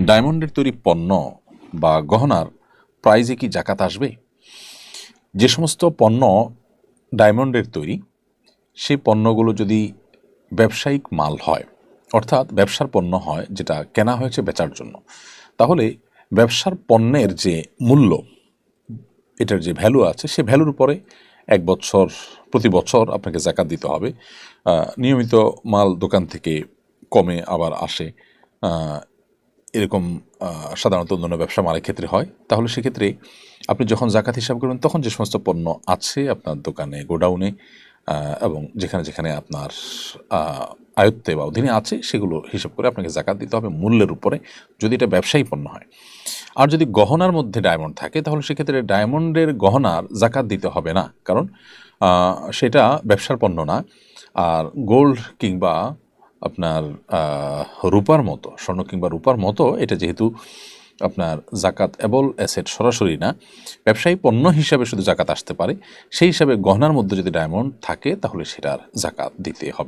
ডায়মন্ডের তৈরি পণ্য বা গহনার প্রাইজে কি জাকাত আসবে? যে সমস্ত পণ্য ডায়মন্ডের তৈরি, সেই পণ্যগুলো যদি ব্যবসায়িক মাল হয়, অর্থাৎ ব্যবসার পণ্য হয় যেটা কেনা হয়েছে বেচার জন্য, তাহলে ব্যবসার পণ্যের যে মূল্য, এটার যে ভ্যালু আছে, সে ভ্যালুর উপরে এক বছর, প্রতি বছর আপনাকে জাকাত দিতে হবে। নিয়মিত মাল দোকান থেকে কমে আবার আসে। এরকম সাধারণত অন্যান্য ব্যবসা মালের ক্ষেত্রে হয়, তাহলে সেক্ষেত্রে আপনি যখন জাকাত হিসাব করবেন তখন যে সমস্ত পণ্য আছে আপনার দোকানে, গোডাউনে এবং যেখানে যেখানে আপনার আয়ত্তে বা অধীনে আছে, সেগুলো হিসাব করে আপনাকে জাকাত দিতে হবে মূল্যের উপরে, যদি এটা ব্যবসায়ী পণ্য হয়। আর যদি গহনার মধ্যে ডায়মন্ড থাকে, তাহলে সেক্ষেত্রে ডায়মন্ডের গহনার জাকাত দিতে হবে না। কারণ সেটা ব্যবসার পণ্য না। আর গোল্ড কিংবা আপনার রূপার মতো, স্বর্ণ কিংবা রূপার মতো, এটা যেহেতু আপনার জাকাত এবল অ্যাসেট সরাসরি না, ব্যবসায়ী পণ্য হিসাবে শুধু জাকাত আসতে পারে। সেই হিসাবে গহনার মধ্যে যদি ডায়মন্ড থাকে, তাহলে সেটার জাকাত দিতে হবে।